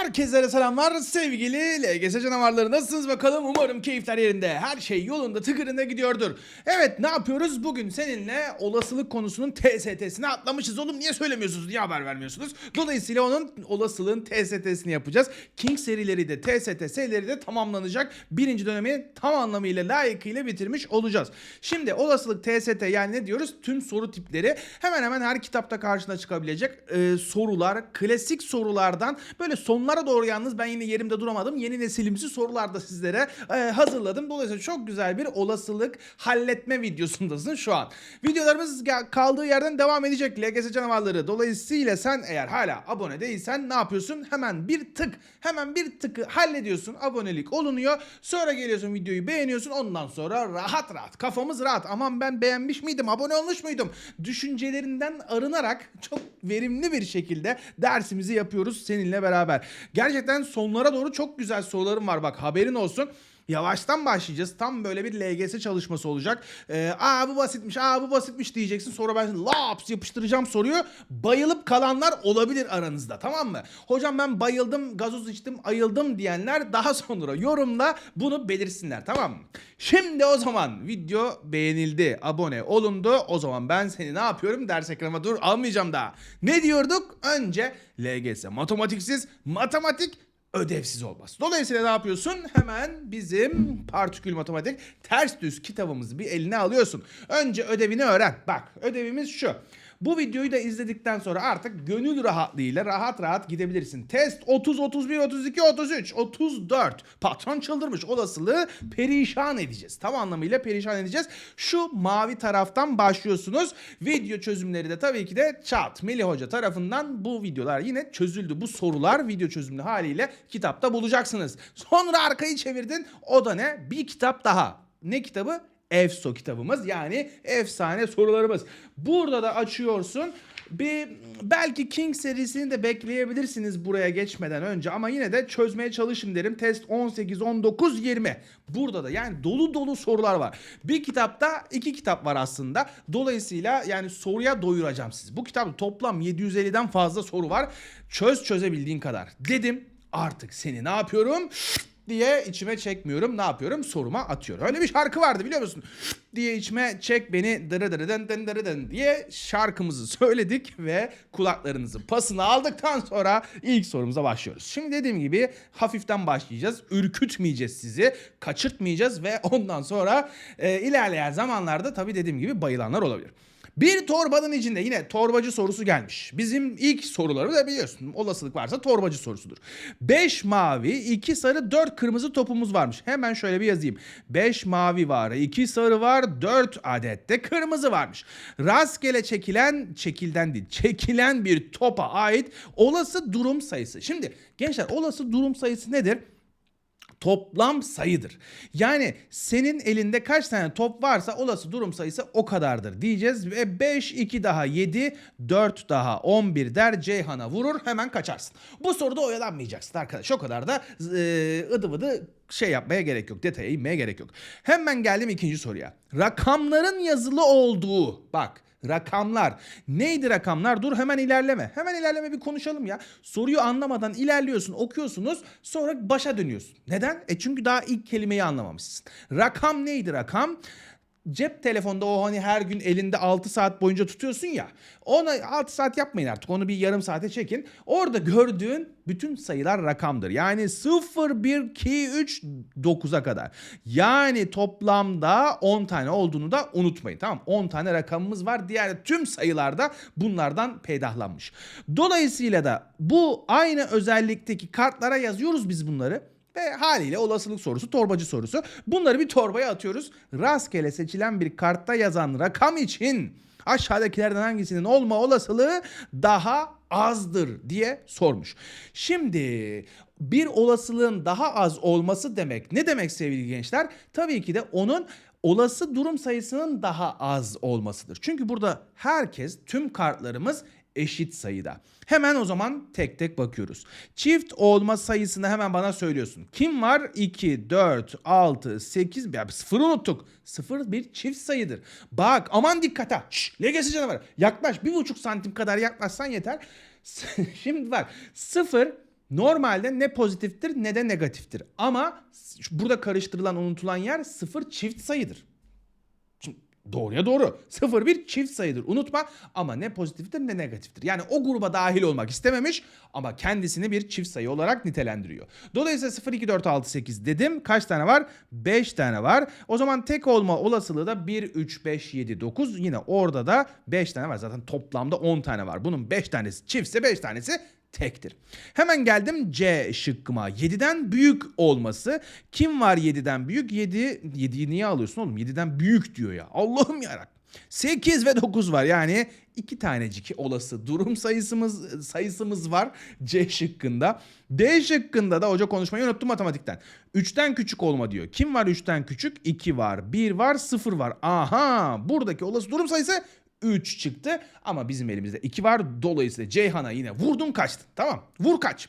Herkese selamlar sevgili LGS canavarları nasılsınız bakalım umarım keyifler yerinde her şey yolunda tıkırında gidiyordur. Evet ne yapıyoruz bugün seninle olasılık konusunun TST'sine atlamışız oğlum niye söylemiyorsunuz niye haber vermiyorsunuz. Dolayısıyla onun olasılığın TST'sini yapacağız. King serileri de TST serileri de tamamlanacak. Birinci dönemi tam anlamıyla layıkıyla bitirmiş olacağız. Şimdi olasılık TST yani ne diyoruz tüm soru tipleri hemen hemen her kitapta karşına çıkabilecek e, sorular klasik sorulardan böyle sonlara doğru yalnız ben yine yerimde duramadım. Yeni nesilimsi sorular da sizlere e, hazırladım. Dolayısıyla çok güzel bir olasılık halletme videosundasın şu an. Videolarımız kaldığı yerden devam edecek LGS canavarları. Dolayısıyla sen eğer hala abone değilsen ne yapıyorsun? Hemen bir tık, hemen bir tıkı hallediyorsun. Abonelik olunuyor. Sonra geliyorsun videoyu beğeniyorsun. Ondan sonra rahat rahat kafamız rahat. Aman ben beğenmiş miydim? Abone olmuş muydum? Düşüncelerinden arınarak çok verimli bir şekilde dersimizi yapıyoruz seninle beraber. Gerçekten sonlara doğru çok güzel sorularım var bak haberin olsun. Yavaştan başlayacağız. Tam böyle bir LGS çalışması olacak. Ee, aa bu basitmiş, aa bu basitmiş diyeceksin. Sonra ben laps yapıştıracağım soruyu. Bayılıp kalanlar olabilir aranızda tamam mı? Hocam ben bayıldım, gazoz içtim, ayıldım diyenler daha sonra yorumla bunu belirsinler tamam mı? Şimdi o zaman video beğenildi, abone olundu. O zaman ben seni ne yapıyorum? Ders ekranıma dur almayacağım daha. Ne diyorduk? Önce LGS matematiksiz, matematik ödevsiz olmaz. Dolayısıyla ne yapıyorsun? Hemen bizim partikül matematik ters düz kitabımızı bir eline alıyorsun. Önce ödevini öğren. Bak ödevimiz şu. Bu videoyu da izledikten sonra artık gönül rahatlığıyla rahat rahat gidebilirsin. Test 30, 31, 32, 33, 34. Patron çıldırmış olasılığı perişan edeceğiz. Tam anlamıyla perişan edeceğiz. Şu mavi taraftan başlıyorsunuz. Video çözümleri de tabii ki de Çat Melih Hoca tarafından bu videolar yine çözüldü. Bu sorular video çözümlü haliyle kitapta bulacaksınız. Sonra arkayı çevirdin. O da ne? Bir kitap daha. Ne kitabı? EFSO kitabımız yani efsane sorularımız. Burada da açıyorsun. Bir belki King serisini de bekleyebilirsiniz buraya geçmeden önce ama yine de çözmeye çalışın derim. Test 18, 19, 20. Burada da yani dolu dolu sorular var. Bir kitapta iki kitap var aslında. Dolayısıyla yani soruya doyuracağım sizi. Bu kitapta toplam 750'den fazla soru var. Çöz çözebildiğin kadar. Dedim artık seni ne yapıyorum? Diye içime çekmiyorum. Ne yapıyorum? Soruma atıyorum. Öyle bir şarkı vardı biliyor musun? diye içime çek beni dırı dırı dın dın dırı dın diye şarkımızı söyledik ve kulaklarınızın pasını aldıktan sonra ilk sorumuza başlıyoruz. Şimdi dediğim gibi hafiften başlayacağız. Ürkütmeyeceğiz sizi. Kaçırtmayacağız ve ondan sonra e, ilerleyen zamanlarda tabii dediğim gibi bayılanlar olabilir. Bir torbanın içinde yine torbacı sorusu gelmiş. Bizim ilk soruları da biliyorsun. Olasılık varsa torbacı sorusudur. 5 mavi, 2 sarı, 4 kırmızı topumuz varmış. Hemen şöyle bir yazayım. 5 mavi var, 2 sarı var, 4 adet de kırmızı varmış. Rastgele çekilen, çekilden değil, çekilen bir topa ait olası durum sayısı. Şimdi gençler olası durum sayısı nedir? Toplam sayıdır. Yani senin elinde kaç tane top varsa olası durum sayısı o kadardır diyeceğiz. Ve 5, 2 daha 7, 4 daha 11 der Ceyhan'a vurur hemen kaçarsın. Bu soruda oyalanmayacaksın arkadaş. O kadar da e, ıdı vıdı şey yapmaya gerek yok. Detaya inmeye gerek yok. Hemen geldim ikinci soruya. Rakamların yazılı olduğu bak rakamlar. Neydi rakamlar? Dur hemen ilerleme. Hemen ilerleme bir konuşalım ya. Soruyu anlamadan ilerliyorsun, okuyorsunuz, sonra başa dönüyorsun. Neden? E çünkü daha ilk kelimeyi anlamamışsın. Rakam neydi rakam? Cep telefonda o hani her gün elinde 6 saat boyunca tutuyorsun ya. Ona 6 saat yapmayın artık. Onu bir yarım saate çekin. Orada gördüğün bütün sayılar rakamdır. Yani 0, 1, 2, 3, 9'a kadar. Yani toplamda 10 tane olduğunu da unutmayın. Tamam 10 tane rakamımız var. Diğer tüm sayılarda bunlardan peydahlanmış. Dolayısıyla da bu aynı özellikteki kartlara yazıyoruz biz bunları. Ve haliyle olasılık sorusu, torbacı sorusu. Bunları bir torbaya atıyoruz. Rastgele seçilen bir kartta yazan rakam için aşağıdakilerden hangisinin olma olasılığı daha azdır diye sormuş. Şimdi bir olasılığın daha az olması demek ne demek sevgili gençler? Tabii ki de onun olası durum sayısının daha az olmasıdır. Çünkü burada herkes tüm kartlarımız eşit sayıda. Hemen o zaman tek tek bakıyoruz. Çift olma sayısını hemen bana söylüyorsun. Kim var? 2, 4, 6, 8, ya 0 unuttuk. 0 bir çift sayıdır. Bak aman dikkat ha. Şşş, LGS canavarı. Yaklaş bir buçuk santim kadar yaklaşsan yeter. Şimdi bak 0 Normalde ne pozitiftir ne de negatiftir. Ama burada karıştırılan, unutulan yer sıfır çift sayıdır. Doğruya doğru. Sıfır bir çift sayıdır. Unutma ama ne pozitiftir ne negatiftir. Yani o gruba dahil olmak istememiş ama kendisini bir çift sayı olarak nitelendiriyor. Dolayısıyla 0, 2, 4, 6, 8 dedim. Kaç tane var? 5 tane var. O zaman tek olma olasılığı da 1, 3, 5, 7, 9. Yine orada da 5 tane var. Zaten toplamda 10 tane var. Bunun 5 tanesi çiftse 5 tanesi tektir. Hemen geldim C şıkkıma. 7'den büyük olması. Kim var 7'den büyük? 7 7'yi niye alıyorsun oğlum? 7'den büyük diyor ya. Allah'ım yarabbim. 8 ve 9 var. Yani iki tanecik olası durum sayısımız sayısımız var C şıkkında. D şıkkında da hoca konuşmayı unuttum matematikten. 3'ten küçük olma diyor. Kim var 3'ten küçük? 2 var, 1 var, 0 var. Aha buradaki olası durum sayısı 3 çıktı ama bizim elimizde 2 var. Dolayısıyla Ceyhan'a yine vurdun kaçtın. Tamam vur kaç.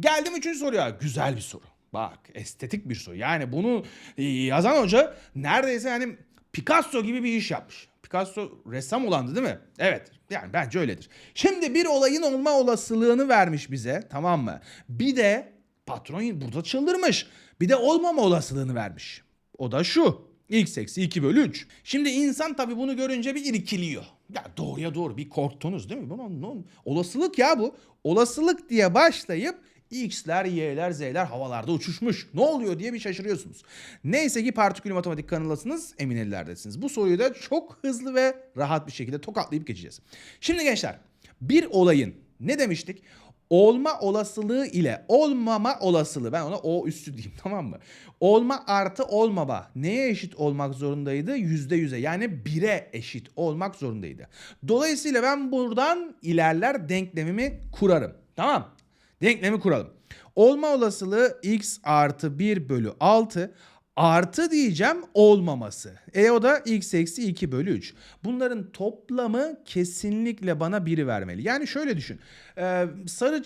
Geldim 3. soruya. Güzel bir soru. Bak estetik bir soru. Yani bunu e, yazan hoca neredeyse yani Picasso gibi bir iş yapmış. Picasso ressam olandı değil mi? Evet. Yani bence öyledir. Şimdi bir olayın olma olasılığını vermiş bize. Tamam mı? Bir de patron burada çıldırmış. Bir de olmama olasılığını vermiş. O da şu. X eksi 2 bölü 3. Şimdi insan tabii bunu görünce bir irkiliyor. Ya doğruya doğru bir korktunuz değil mi? Bunun, bunun olasılık ya bu. Olasılık diye başlayıp X'ler, Y'ler, Z'ler havalarda uçuşmuş. Ne oluyor diye bir şaşırıyorsunuz. Neyse ki partikül matematik kanalısınız, emin ellerdesiniz. Bu soruyu da çok hızlı ve rahat bir şekilde tokatlayıp geçeceğiz. Şimdi gençler, bir olayın ne demiştik? Olma olasılığı ile olmama olasılığı ben ona o üstü diyeyim tamam mı? Olma artı olmama neye eşit olmak zorundaydı? Yüzde yüze yani bire eşit olmak zorundaydı. Dolayısıyla ben buradan ilerler denklemimi kurarım. Tamam Denklemi kuralım. Olma olasılığı x artı 1 bölü 6 artı diyeceğim olmaması. E o da x eksi 2 bölü 3. Bunların toplamı kesinlikle bana 1'i vermeli. Yani şöyle düşün. Ee, sarı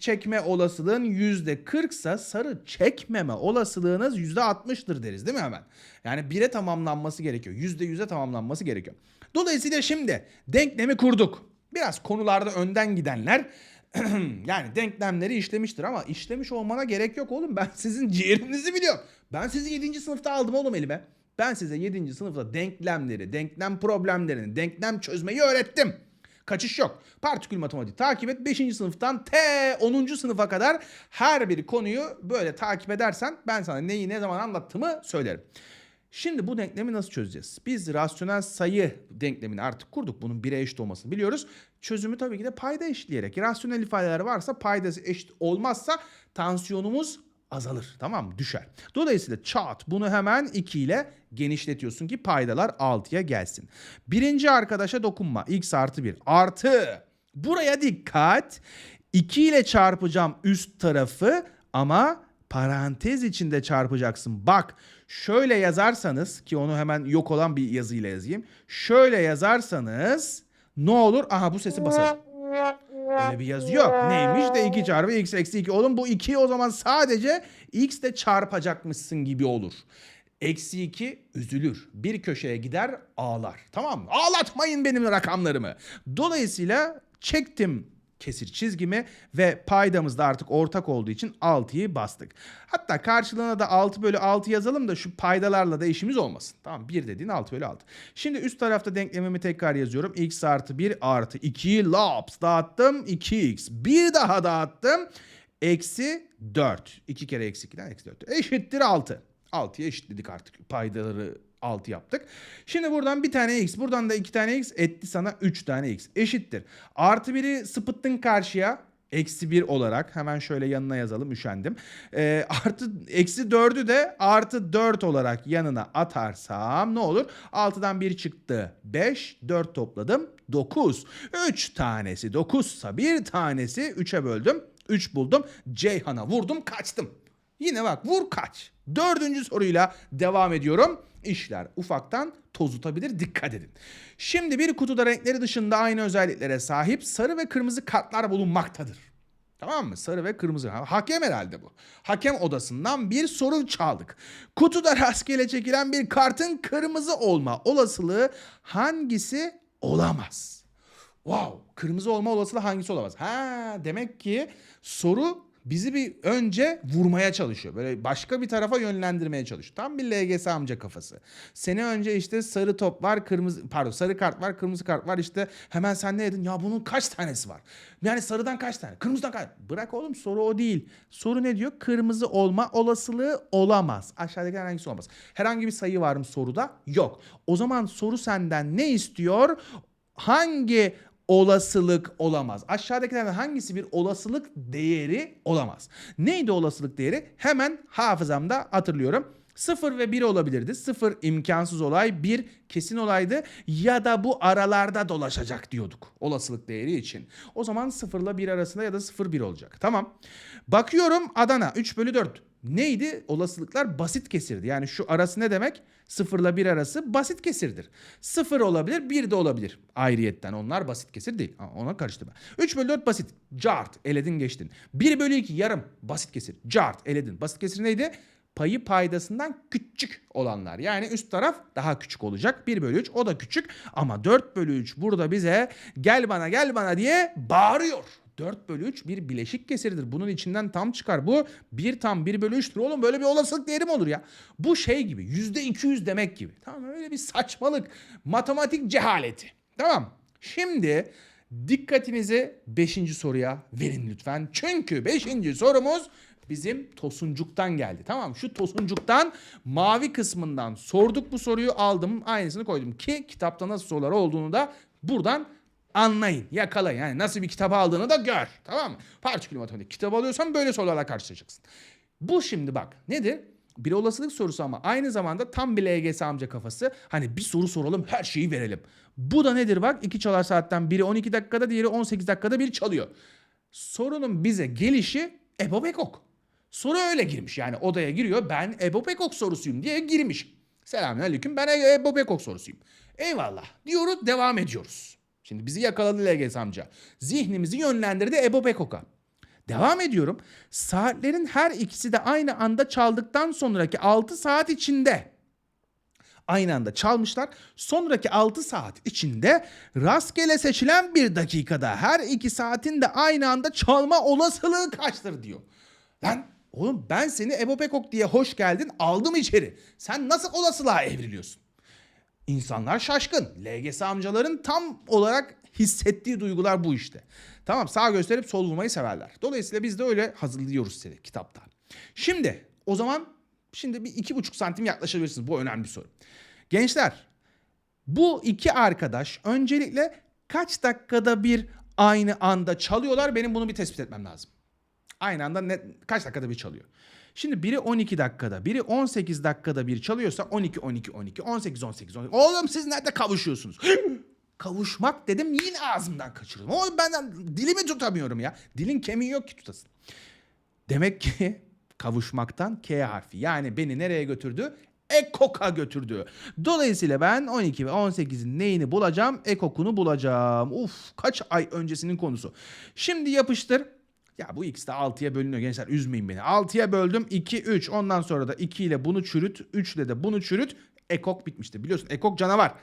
çekme olasılığın %40 ise sarı çekmeme olasılığınız %60'dır deriz değil mi hemen? Yani 1'e tamamlanması gerekiyor. %100'e tamamlanması gerekiyor. Dolayısıyla şimdi denklemi kurduk. Biraz konularda önden gidenler yani denklemleri işlemiştir ama işlemiş olmana gerek yok oğlum. Ben sizin ciğerinizi biliyorum. Ben sizi 7. sınıfta aldım oğlum elime. Ben size 7. sınıfta denklemleri, denklem problemlerini, denklem çözmeyi öğrettim. Kaçış yok. Partikül matematiği takip et. 5. sınıftan T 10. sınıfa kadar her bir konuyu böyle takip edersen ben sana neyi ne zaman anlattığımı söylerim. Şimdi bu denklemi nasıl çözeceğiz? Biz rasyonel sayı denklemini artık kurduk. Bunun 1'e eşit olmasını biliyoruz. Çözümü tabii ki de payda eşitleyerek. Rasyonel ifadeler varsa paydası eşit olmazsa tansiyonumuz azalır. Tamam mı? Düşer. Dolayısıyla çat bunu hemen 2 ile genişletiyorsun ki paydalar 6'ya gelsin. Birinci arkadaşa dokunma. x artı 1 artı. Buraya dikkat. 2 ile çarpacağım üst tarafı ama parantez içinde çarpacaksın. Bak şöyle yazarsanız ki onu hemen yok olan bir yazıyla yazayım. Şöyle yazarsanız ne olur? Aha bu sesi basar. Öyle bir yazı yok. Neymiş de 2 çarpı x eksi 2. Oğlum bu 2'yi o zaman sadece x de çarpacakmışsın gibi olur. Eksi 2 üzülür. Bir köşeye gider ağlar. Tamam mı? Ağlatmayın benim rakamlarımı. Dolayısıyla çektim kesir çizgimi ve paydamız da artık ortak olduğu için 6'yı bastık. Hatta karşılığına da 6 bölü 6 yazalım da şu paydalarla da işimiz olmasın. Tamam 1 dediğin 6 bölü 6. Şimdi üst tarafta denklemimi tekrar yazıyorum. x artı 1 artı 2 laps dağıttım 2x. Bir daha dağıttım. Eksi 4. 2 kere eksi 2'den eksi 4. Eşittir 6. 6'ya eşitledik artık. Paydaları 6 yaptık. Şimdi buradan bir tane x, buradan da iki tane x etti sana 3 tane x. Eşittir. Artı 1'i sıpıttın karşıya. Eksi 1 olarak hemen şöyle yanına yazalım üşendim. Ee, artı eksi 4'ü de artı 4 olarak yanına atarsam ne olur? 6'dan 1 çıktı 5 4 topladım 9. 3 tanesi 9 ise bir tanesi 3'e böldüm 3 buldum. Ceyhan'a vurdum kaçtım. Yine bak vur kaç. Dördüncü soruyla devam ediyorum. İşler ufaktan tozutabilir dikkat edin. Şimdi bir kutuda renkleri dışında aynı özelliklere sahip sarı ve kırmızı kartlar bulunmaktadır. Tamam mı? Sarı ve kırmızı. Ha, Hakem herhalde bu. Hakem odasından bir soru çaldık. Kutuda rastgele çekilen bir kartın kırmızı olma olasılığı hangisi olamaz? Wow, kırmızı olma olasılığı hangisi olamaz? Ha, demek ki soru bizi bir önce vurmaya çalışıyor. Böyle başka bir tarafa yönlendirmeye çalışıyor. Tam bir LGS amca kafası. Seni önce işte sarı top var, kırmızı pardon sarı kart var, kırmızı kart var işte hemen sen ne dedin? Ya bunun kaç tanesi var? Yani sarıdan kaç tane? Kırmızıdan kaç? Bırak oğlum soru o değil. Soru ne diyor? Kırmızı olma olasılığı olamaz. Aşağıdaki hangisi olmaz? Herhangi bir sayı var mı soruda? Yok. O zaman soru senden ne istiyor? Hangi olasılık olamaz. Aşağıdakilerden hangisi bir olasılık değeri olamaz? Neydi olasılık değeri? Hemen hafızamda hatırlıyorum. 0 ve 1 olabilirdi. 0 imkansız olay, 1 kesin olaydı ya da bu aralarda dolaşacak diyorduk olasılık değeri için. O zaman 0 ile 1 arasında ya da 0 1 olacak. Tamam. Bakıyorum Adana 3 bölü 4. Neydi? Olasılıklar basit kesirdi. Yani şu arası ne demek? 0 ile 1 arası basit kesirdir. 0 olabilir, 1 de olabilir. Ayrıyetten onlar basit kesir değil. Ha, Ona karıştırma. 3 bölü 4 basit. Cart, eledin geçtin. 1 bölü 2 yarım basit kesir. Cart, eledin. Basit kesir neydi? Payı paydasından küçük olanlar. Yani üst taraf daha küçük olacak. 1 bölü 3 o da küçük. Ama 4 bölü 3 burada bize gel bana gel bana diye bağırıyor. 4 bölü 3 bir bileşik kesirdir. Bunun içinden tam çıkar. Bu 1 tam 1 bölü 3'tür. Oğlum böyle bir olasılık değeri mi olur ya? Bu şey gibi yüzde 200 demek gibi. Tamam öyle bir saçmalık. Matematik cehaleti. Tamam. Şimdi dikkatinizi 5. soruya verin lütfen. Çünkü 5. sorumuz bizim Tosuncuk'tan geldi. Tamam şu Tosuncuk'tan mavi kısmından sorduk bu soruyu aldım. Aynısını koydum ki kitapta nasıl sorular olduğunu da buradan anlayın, yakalayın. Yani nasıl bir kitap aldığını da gör. Tamam mı? Partikül matematik kitap alıyorsan böyle sorularla karşılaşacaksın. Bu şimdi bak nedir? Bir olasılık sorusu ama aynı zamanda tam bir LGS amca kafası. Hani bir soru soralım her şeyi verelim. Bu da nedir bak? iki çalar saatten biri 12 dakikada diğeri 18 dakikada bir çalıyor. Sorunun bize gelişi Ebo Bekok. Soru öyle girmiş yani odaya giriyor ben Ebo Bekok sorusuyum diye girmiş. Selamünaleyküm ben Ebo Bekok sorusuyum. Eyvallah diyoruz devam ediyoruz. Şimdi bizi yakaladı LGS amca. Zihnimizi yönlendirdi Ebo Bekok'a. Devam ediyorum. Saatlerin her ikisi de aynı anda çaldıktan sonraki 6 saat içinde aynı anda çalmışlar. Sonraki 6 saat içinde rastgele seçilen bir dakikada her iki saatin de aynı anda çalma olasılığı kaçtır diyor. Lan oğlum ben seni Ebo Pekok diye hoş geldin aldım içeri. Sen nasıl olasılığa evriliyorsun? İnsanlar şaşkın. LGS amcaların tam olarak hissettiği duygular bu işte. Tamam sağ gösterip sol vurmayı severler. Dolayısıyla biz de öyle hazırlıyoruz seni kitapta. Şimdi o zaman şimdi bir iki buçuk santim yaklaşabilirsiniz. Bu önemli bir soru. Gençler bu iki arkadaş öncelikle kaç dakikada bir aynı anda çalıyorlar? Benim bunu bir tespit etmem lazım. Aynı anda ne, kaç dakikada bir çalıyor. Şimdi biri 12 dakikada, biri 18 dakikada bir çalıyorsa 12 12 12 18 18 12. Oğlum siz nerede kavuşuyorsunuz? Kavuşmak dedim yine ağzımdan kaçırdım. Oğlum ben dilimi tutamıyorum ya. Dilin kemiği yok ki tutasın. Demek ki kavuşmaktan K harfi. Yani beni nereye götürdü? Ekok'a götürdü. Dolayısıyla ben 12 ve 18'in neyini bulacağım? Ekok'unu bulacağım. Uf kaç ay öncesinin konusu. Şimdi yapıştır. Ya bu ikisi de 6'ya bölünüyor gençler üzmeyin beni. 6'ya böldüm 2 3 ondan sonra da 2 ile bunu çürüt 3 ile de bunu çürüt. Ekok bitmişti biliyorsun ekok canavar.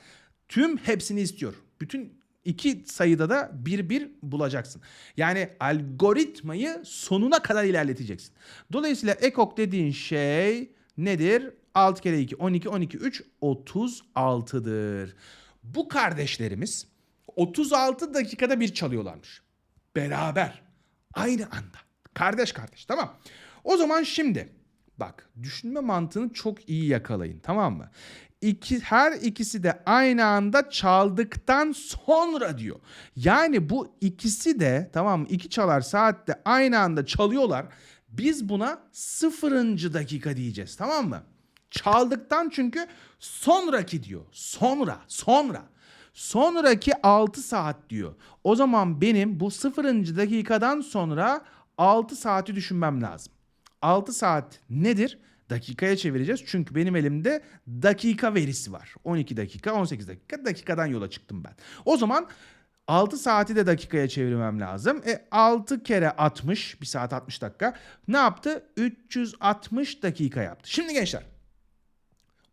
Tüm hepsini istiyor. Bütün iki sayıda da bir bir bulacaksın. Yani algoritmayı sonuna kadar ilerleteceksin. Dolayısıyla ekok dediğin şey nedir? 6 kere 2 12 12 3 36'dır. Bu kardeşlerimiz 36 dakikada bir çalıyorlarmış. Beraber. Aynı anda. Kardeş kardeş tamam. O zaman şimdi bak düşünme mantığını çok iyi yakalayın tamam mı? İki, her ikisi de aynı anda çaldıktan sonra diyor. Yani bu ikisi de tamam? İki çalar saatte aynı anda çalıyorlar. Biz buna sıfırıncı dakika diyeceğiz tamam mı? Çaldıktan çünkü sonraki diyor. Sonra, sonra. Sonraki 6 saat diyor. O zaman benim bu sıfırıncı dakikadan sonra 6 saati düşünmem lazım. 6 saat nedir? Dakikaya çevireceğiz. Çünkü benim elimde dakika verisi var. 12 dakika, 18 dakika. Dakikadan yola çıktım ben. O zaman 6 saati de dakikaya çevirmem lazım. E 6 kere 60, 1 saat 60 dakika. Ne yaptı? 360 dakika yaptı. Şimdi gençler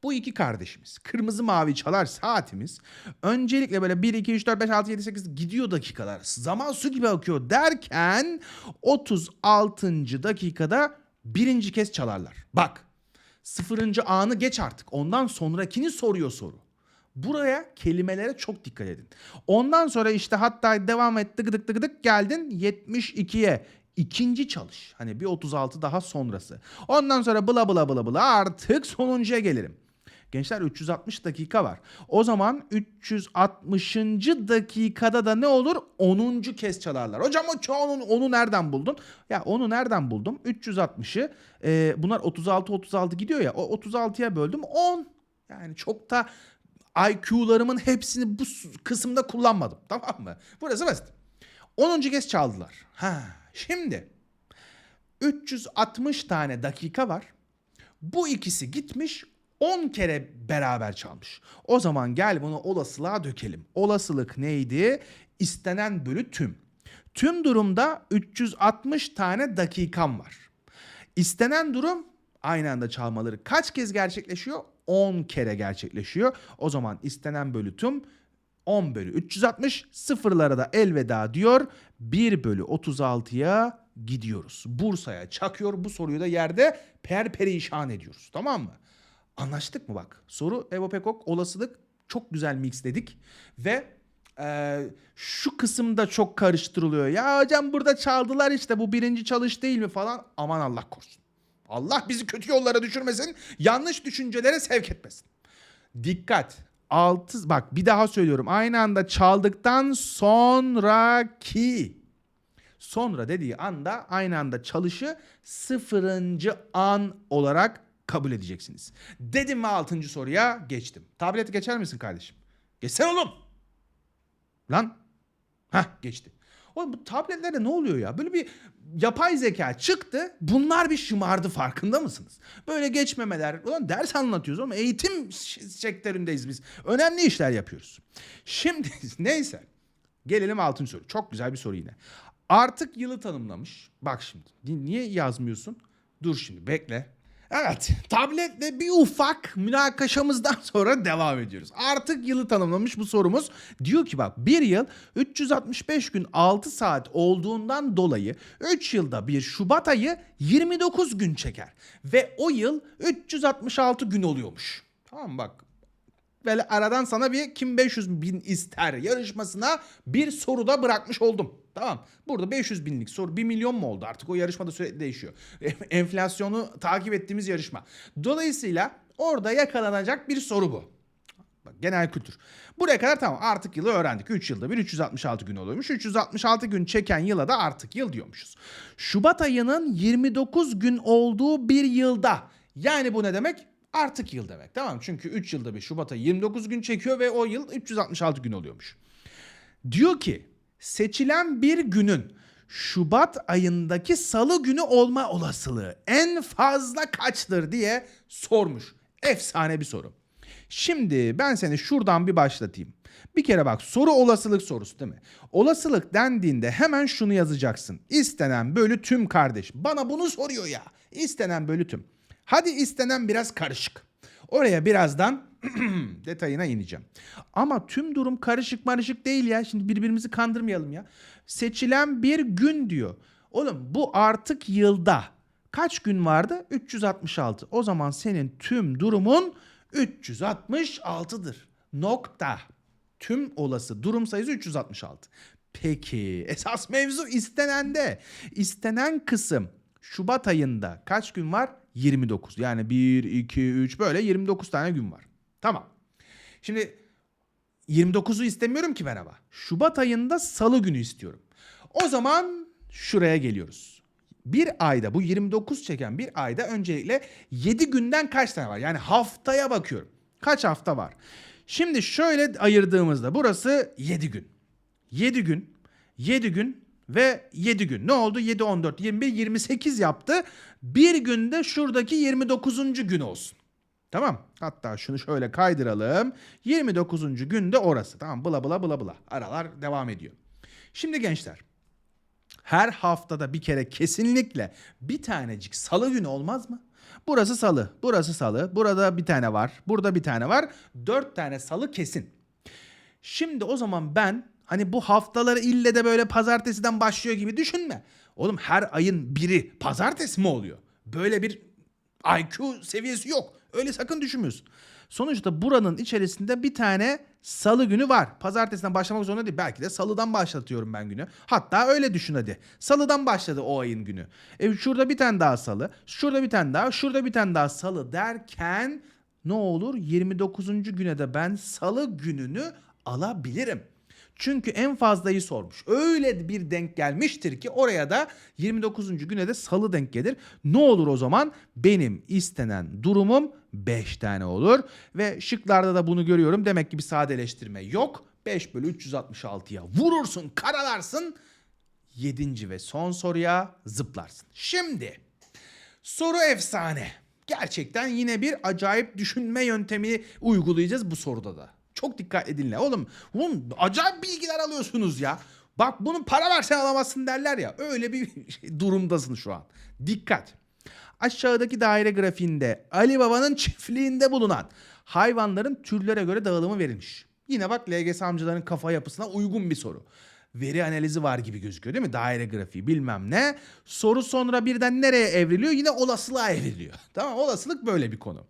Bu iki kardeşimiz kırmızı mavi çalar saatimiz öncelikle böyle 1, 2, 3, 4, 5, 6, 7, 8 gidiyor dakikalar. Zaman su gibi akıyor derken 36. dakikada birinci kez çalarlar. Bak sıfırıncı anı geç artık ondan sonrakini soruyor soru. Buraya kelimelere çok dikkat edin. Ondan sonra işte hatta devam et tık tık tık tık geldin 72'ye. ikinci çalış. Hani bir 36 daha sonrası. Ondan sonra bla bla bla bla artık sonuncuya gelirim. Gençler 360 dakika var. O zaman 360. dakikada da ne olur? 10. kez çalarlar. Hocam o çoğunun onu nereden buldun? Ya onu nereden buldum? 360'ı e, bunlar 36 36 gidiyor ya. O 36'ya böldüm 10. Yani çok da IQ'larımın hepsini bu kısımda kullanmadım. Tamam mı? Burası basit. 10. kez çaldılar. Ha, şimdi 360 tane dakika var. Bu ikisi gitmiş 10 kere beraber çalmış. O zaman gel bunu olasılığa dökelim. Olasılık neydi? İstenen bölü tüm. Tüm durumda 360 tane dakikam var. İstenen durum aynı anda çalmaları kaç kez gerçekleşiyor? 10 kere gerçekleşiyor. O zaman istenen bölü tüm 10 bölü 360 sıfırlara da elveda diyor. 1 bölü 36'ya gidiyoruz. Bursa'ya çakıyor. Bu soruyu da yerde per perişan ediyoruz. Tamam mı? Anlaştık mı bak? Soru Evo Pekok olasılık çok güzel mixledik ve e, şu kısımda çok karıştırılıyor. Ya hocam burada çaldılar işte bu birinci çalış değil mi falan. Aman Allah korusun. Allah bizi kötü yollara düşürmesin. Yanlış düşüncelere sevk etmesin. Dikkat. Altı bak bir daha söylüyorum. Aynı anda çaldıktan sonraki sonra dediği anda aynı anda çalışı sıfırıncı an olarak kabul edeceksiniz. Dedim mi altıncı soruya geçtim. Tableti geçer misin kardeşim? Geçsene oğlum. Lan. Hah geçti. Oğlum bu tabletlerde ne oluyor ya? Böyle bir yapay zeka çıktı. Bunlar bir şımardı farkında mısınız? Böyle geçmemeler. Ulan ders anlatıyoruz ama eğitim sektöründeyiz biz. Önemli işler yapıyoruz. Şimdi neyse. Gelelim altıncı soru. Çok güzel bir soru yine. Artık yılı tanımlamış. Bak şimdi. Ni- Niye yazmıyorsun? Dur şimdi bekle. Evet, tabletle bir ufak münakaşamızdan sonra devam ediyoruz. Artık yılı tanımlamış bu sorumuz. Diyor ki bak bir yıl 365 gün 6 saat olduğundan dolayı 3 yılda bir Şubat ayı 29 gün çeker. Ve o yıl 366 gün oluyormuş. Tamam bak böyle aradan sana bir kim 500 bin ister yarışmasına bir soru da bırakmış oldum. Tamam. Burada 500 binlik soru 1 milyon mu oldu artık o yarışmada sürekli değişiyor. Enflasyonu takip ettiğimiz yarışma. Dolayısıyla orada yakalanacak bir soru bu. Bak genel kültür. Buraya kadar tamam artık yılı öğrendik. 3 yılda bir 366 gün oluyormuş. 366 gün çeken yıla da artık yıl diyormuşuz. Şubat ayının 29 gün olduğu bir yılda. Yani bu ne demek? Artık yıl demek. Tamam? Çünkü 3 yılda bir Şubat ayı 29 gün çekiyor ve o yıl 366 gün oluyormuş. Diyor ki seçilen bir günün Şubat ayındaki salı günü olma olasılığı en fazla kaçtır diye sormuş. Efsane bir soru. Şimdi ben seni şuradan bir başlatayım. Bir kere bak soru olasılık sorusu değil mi? Olasılık dendiğinde hemen şunu yazacaksın. İstenen bölü tüm kardeş. Bana bunu soruyor ya. İstenen bölü tüm. Hadi istenen biraz karışık. Oraya birazdan detayına ineceğim. Ama tüm durum karışık marışık değil ya. Şimdi birbirimizi kandırmayalım ya. Seçilen bir gün diyor. Oğlum bu artık yılda. Kaç gün vardı? 366. O zaman senin tüm durumun 366'dır. Nokta. Tüm olası durum sayısı 366. Peki esas mevzu istenende. İstenen kısım Şubat ayında kaç gün var? 29. Yani 1, 2, 3 böyle 29 tane gün var. Tamam. Şimdi 29'u istemiyorum ki ben ama. Şubat ayında salı günü istiyorum. O zaman şuraya geliyoruz. Bir ayda bu 29 çeken bir ayda öncelikle 7 günden kaç tane var? Yani haftaya bakıyorum. Kaç hafta var? Şimdi şöyle ayırdığımızda burası 7 gün. 7 gün, 7 gün ve 7 gün. Ne oldu? 7, 14, 21, 28 yaptı. Bir günde şuradaki 29. gün olsun. Tamam. Hatta şunu şöyle kaydıralım. 29. günde orası. Tamam. Bla bla bla bla. Aralar devam ediyor. Şimdi gençler. Her haftada bir kere kesinlikle bir tanecik salı günü olmaz mı? Burası salı, burası salı, burada bir tane var, burada bir tane var. Dört tane salı kesin. Şimdi o zaman ben hani bu haftaları ille de böyle pazartesiden başlıyor gibi düşünme. Oğlum her ayın biri pazartesi mi oluyor? Böyle bir IQ seviyesi yok. Öyle sakın düşünmüyorsun. Sonuçta buranın içerisinde bir tane salı günü var. Pazartesinden başlamak zorunda değil. Belki de salıdan başlatıyorum ben günü. Hatta öyle düşün hadi. Salıdan başladı o ayın günü. E şurada bir tane daha salı. Şurada bir tane daha. Şurada bir tane daha salı derken ne olur? 29. güne de ben salı gününü alabilirim. Çünkü en fazlayı sormuş. Öyle bir denk gelmiştir ki oraya da 29. güne de salı denk gelir. Ne olur o zaman? Benim istenen durumum 5 tane olur. Ve şıklarda da bunu görüyorum. Demek ki bir sadeleştirme yok. 5 bölü 366'ya vurursun, karalarsın. 7. ve son soruya zıplarsın. Şimdi soru efsane. Gerçekten yine bir acayip düşünme yöntemi uygulayacağız bu soruda da. Çok dikkatli dinle. Oğlum, oğlum acayip bilgiler alıyorsunuz ya. Bak bunun para versen alamazsın derler ya. Öyle bir durumdasın şu an. Dikkat. Aşağıdaki daire grafiğinde Ali Baba'nın çiftliğinde bulunan hayvanların türlere göre dağılımı verilmiş. Yine bak LGS amcaların kafa yapısına uygun bir soru. Veri analizi var gibi gözüküyor değil mi? Daire grafiği bilmem ne. Soru sonra birden nereye evriliyor? Yine olasılığa evriliyor. Tamam olasılık böyle bir konu.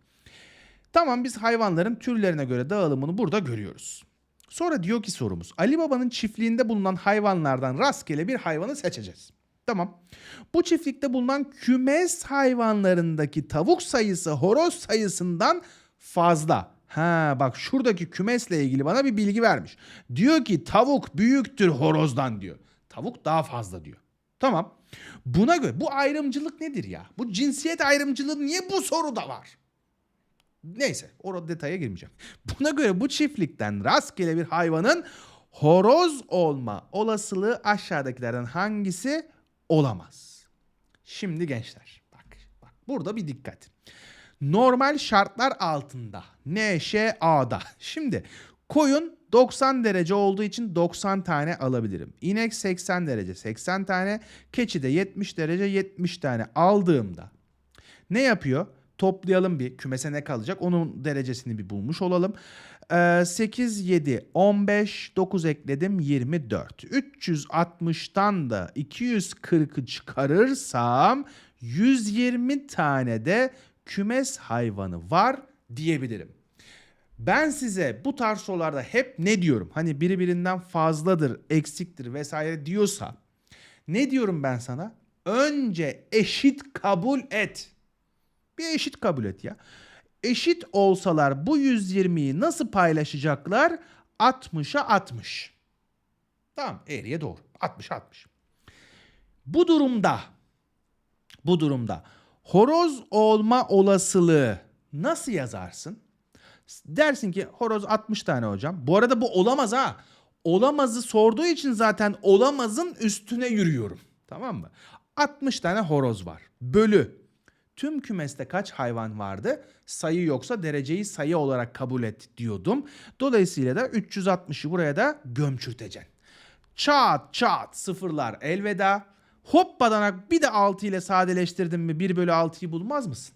Tamam biz hayvanların türlerine göre dağılımını burada görüyoruz. Sonra diyor ki sorumuz Ali Baba'nın çiftliğinde bulunan hayvanlardan rastgele bir hayvanı seçeceğiz. Tamam. Bu çiftlikte bulunan kümes hayvanlarındaki tavuk sayısı horoz sayısından fazla. Ha bak şuradaki kümesle ilgili bana bir bilgi vermiş. Diyor ki tavuk büyüktür horozdan diyor. Tavuk daha fazla diyor. Tamam. Buna göre bu ayrımcılık nedir ya? Bu cinsiyet ayrımcılığı niye bu soruda var? Neyse orada detaya girmeyeceğim. Buna göre bu çiftlikten rastgele bir hayvanın horoz olma olasılığı aşağıdakilerden hangisi olamaz? Şimdi gençler bak bak burada bir dikkat. Normal şartlar altında NŞA'da. Şimdi koyun 90 derece olduğu için 90 tane alabilirim. İnek 80 derece 80 tane. Keçi de 70 derece 70 tane aldığımda ne yapıyor? Toplayalım bir kümese ne kalacak onun derecesini bir bulmuş olalım. Ee, 8, 7, 15, 9 ekledim 24. 360'tan da 240'ı çıkarırsam 120 tane de kümes hayvanı var diyebilirim. Ben size bu tarz sorularda hep ne diyorum? Hani biri birinden fazladır, eksiktir vesaire diyorsa ne diyorum ben sana? Önce eşit kabul et. Bir eşit kabul et ya. Eşit olsalar bu 120'yi nasıl paylaşacaklar? 60'a 60. Tamam eğriye doğru. 60 60. Bu durumda bu durumda horoz olma olasılığı nasıl yazarsın? Dersin ki horoz 60 tane hocam. Bu arada bu olamaz ha. Olamazı sorduğu için zaten olamazın üstüne yürüyorum. Tamam mı? 60 tane horoz var. Bölü Tüm kümeste kaç hayvan vardı? Sayı yoksa dereceyi sayı olarak kabul et diyordum. Dolayısıyla da 360'ı buraya da gömçürteceksin. Çat çat sıfırlar elveda. Hoppadanak bir de 6 ile sadeleştirdim mi 1 bölü 6'yı bulmaz mısın?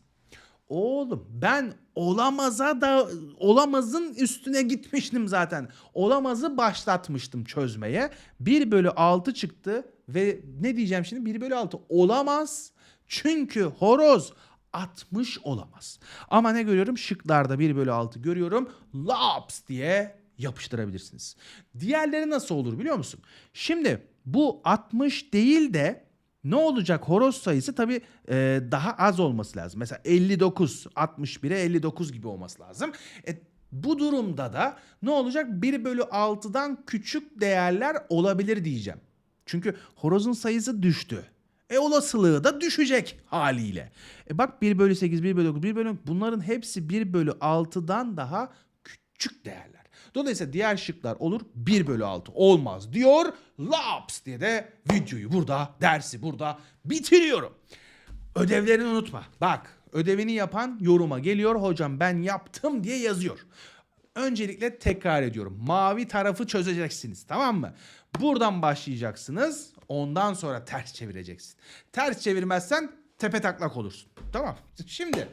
Oğlum ben olamaza da olamazın üstüne gitmiştim zaten. Olamazı başlatmıştım çözmeye. 1 bölü 6 çıktı ve ne diyeceğim şimdi 1 bölü 6 olamaz. Çünkü horoz 60 olamaz. Ama ne görüyorum? Şıklarda 1 bölü 6 görüyorum. Laps diye yapıştırabilirsiniz. Diğerleri nasıl olur biliyor musun? Şimdi bu 60 değil de ne olacak horoz sayısı tabii e, daha az olması lazım. Mesela 59, 61'e 59 gibi olması lazım. E, bu durumda da ne olacak? 1 bölü 6'dan küçük değerler olabilir diyeceğim. Çünkü horozun sayısı düştü. E olasılığı da düşecek haliyle. E bak 1 bölü 8, 1 bölü 9, 1 bölü bunların hepsi 1 bölü 6'dan daha küçük değerler. Dolayısıyla diğer şıklar olur 1 bölü 6 olmaz diyor. Laps diye de videoyu burada, dersi burada bitiriyorum. Ödevlerini unutma. Bak ödevini yapan yoruma geliyor. Hocam ben yaptım diye yazıyor. Öncelikle tekrar ediyorum. Mavi tarafı çözeceksiniz tamam mı? Buradan başlayacaksınız. Ondan sonra ters çevireceksin. Ters çevirmezsen tepe taklak olursun. Tamam. Şimdi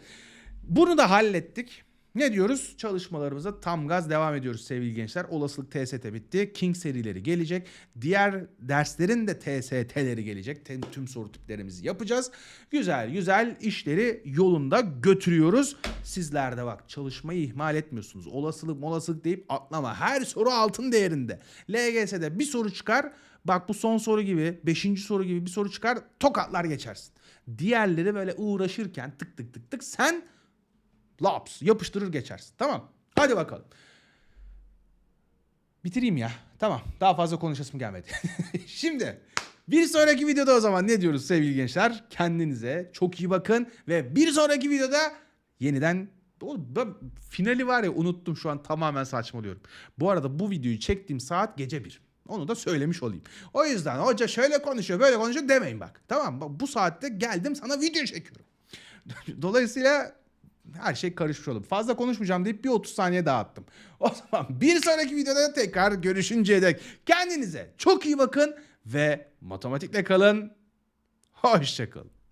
bunu da hallettik. Ne diyoruz? Çalışmalarımıza tam gaz devam ediyoruz sevgili gençler. Olasılık TST bitti. King serileri gelecek. Diğer derslerin de TST'leri gelecek. Tüm, soru tiplerimizi yapacağız. Güzel güzel işleri yolunda götürüyoruz. Sizler de bak çalışmayı ihmal etmiyorsunuz. Olasılık olasılık deyip atlama. Her soru altın değerinde. LGS'de bir soru çıkar. Bak bu son soru gibi, beşinci soru gibi bir soru çıkar. Tokatlar geçersin. Diğerleri böyle uğraşırken tık tık tık tık sen laps yapıştırır geçersin. Tamam. Hadi bakalım. Bitireyim ya. Tamam. Daha fazla konuşasım gelmedi. Şimdi bir sonraki videoda o zaman ne diyoruz sevgili gençler? Kendinize çok iyi bakın ve bir sonraki videoda yeniden ben finali var ya unuttum şu an tamamen saçmalıyorum. Bu arada bu videoyu çektiğim saat gece bir. Onu da söylemiş olayım. O yüzden hoca şöyle konuşuyor böyle konuşuyor demeyin bak. Tamam bak bu saatte geldim sana video çekiyorum. Dolayısıyla her şey karışmış olur. Fazla konuşmayacağım deyip bir 30 saniye daha attım. O zaman bir sonraki videoda tekrar görüşünceye dek kendinize çok iyi bakın ve matematikle kalın. Hoşçakalın.